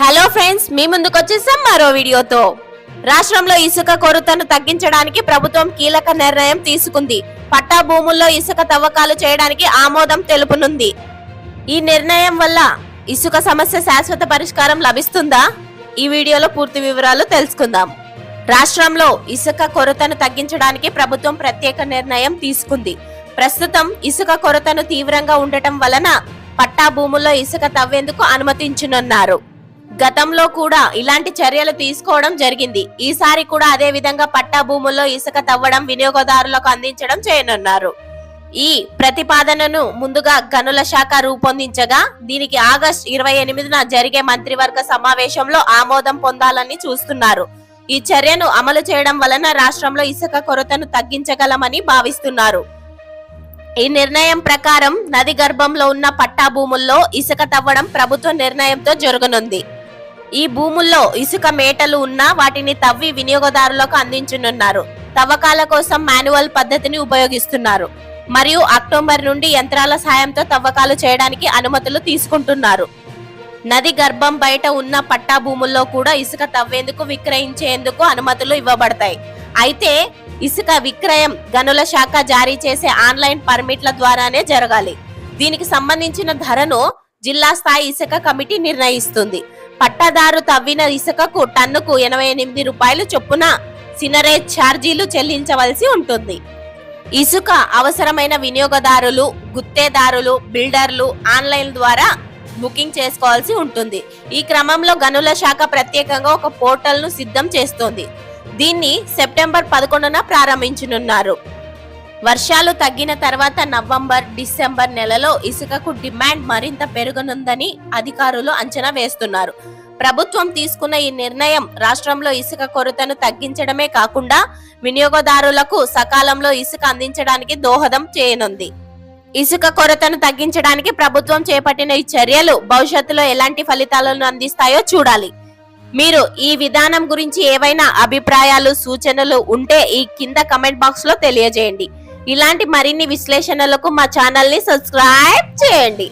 Hello friends మీ ముందుకు వచ్చేసాం మరో వీడియోతో. రాష్ట్రంలో ఇసుక కొరతను తగ్గించడానికి ప్రభుత్వం కీలక నిర్ణయం తీసుకుంది. పట్టా భూముల్లో ఇసుక తవ్వకాలు చేయడానికి ఆమోదం తెలుపునుంది. ఈ నిర్ణయం వల్ల ఇసుక సమస్య శాశ్వత పరిష్కారం లభిస్తుందా? ఈ వీడియోలో పూర్తి వివరాలు తెలుసుకుందాం. రాష్ట్రంలో ఇసుక కొరతను తగ్గించడానికి ప్రభుత్వం ప్రత్యేక నిర్ణయం తీసుకుంది. ప్రస్తుతం ఇసుక కొరతను తీవ్రంగా ఉండటం వలన పట్టా భూముల్లో ఇసుక తవ్వేందుకు అనుమతించనున్నారు. గతంలో కూడా ఇలాంటి చర్యలు తీసుకోవడం జరిగింది. ఈసారి కూడా అదే విధంగా పట్టా భూముల్లో ఇసుక తవ్వడం వినియోగదారులకు అందించడం చేయనున్నారు. ఈ ప్రతిపాదనను ముందుగా గనుల శాఖ రూపొందించగా దీనికి ఆగస్ట్ ఇరవై ఎనిమిదిన జరిగే మంత్రివర్గ సమావేశంలో ఆమోదం పొందాలని చూస్తున్నారు. ఈ చర్యను అమలు చేయడం వలన రాష్ట్రంలో ఇసుక కొరతను తగ్గించగలమని భావిస్తున్నారు. ఈ నిర్ణయం ప్రకారం నది గర్భంలో ఉన్న పట్టా భూముల్లో ఇసుక తవ్వడం ప్రభుత్వ నిర్ణయంతో జరగనుంది. ఈ భూముల్లో ఇసుక మేటలు ఉన్నా వాటిని తవ్వి వినియోగదారులకు అందించనున్నారు. తవ్వకాల కోసం మాన్యువల్ పద్ధతిని ఉపయోగిస్తున్నారు. మరియు అక్టోబర్ నుండి యంత్రాల సాయంతో తవ్వకాలు చేయడానికి అనుమతులు తీసుకుంటున్నారు. నది గర్భం బయట ఉన్న పట్టా భూముల్లో కూడా ఇసుక తవ్వేందుకు విక్రయించేందుకు అనుమతులు ఇవ్వబడతాయి. అయితే ఇసుక విక్రయం గనుల శాఖ జారీ చేసే ఆన్లైన్ పర్మిట్ల ద్వారానే జరగాలి. దీనికి సంబంధించిన ధరను జిల్లా స్థాయి ఇసుక కమిటీ నిర్ణయిస్తుంది. పట్టాదారు తవ్విన ఇసుకకు టన్నుకు ఎనభై ఎనిమిది రూపాయలు చొప్పున సినరేజ్ ఛార్జీలు చెల్లించవలసి ఉంటుంది. ఇసుక అవసరమైన వినియోగదారులు గుత్తేదారులు బిల్డర్లు ఆన్లైన్ ద్వారా బుకింగ్ చేసుకోవాల్సి ఉంటుంది. ఈ క్రమంలో గనుల శాఖ ప్రత్యేకంగా ఒక పోర్టల్ను సిద్ధం చేస్తోంది. దీన్ని సెప్టెంబర్ పదకొండున ప్రారంభించనున్నారు. వర్షాలు తగ్గిన తర్వాత నవంబర్ డిసెంబర్ నెలలో ఇసుకకు డిమాండ్ మరింత పెరగనుందని అధికారులు అంచనా వేస్తున్నారు. ప్రభుత్వం తీసుకున్న ఈ నిర్ణయం రాష్ట్రంలో ఇసుక కొరతను తగ్గించడమే కాకుండా వినియోగదారులకు సకాలంలో ఇసుక అందించడానికి దోహదం చేయనుంది. ఇసుక కొరతను తగ్గించడానికి ప్రభుత్వం చేపట్టిన ఈ చర్యలు భవిష్యత్తులో ఎలాంటి ఫలితాలను అందిస్తాయో చూడాలి. మీరు ఈ విధానం గురించి ఏవైనా అభిప్రాయాలు సూచనలు ఉంటే ఈ కింద కమెంట్ బాక్స్లో తెలియజేయండి. ఇలాంటి మరిన్ని విశ్లేషణలకు మా ఛానల్ని సబ్స్క్రైబ్ చేయండి.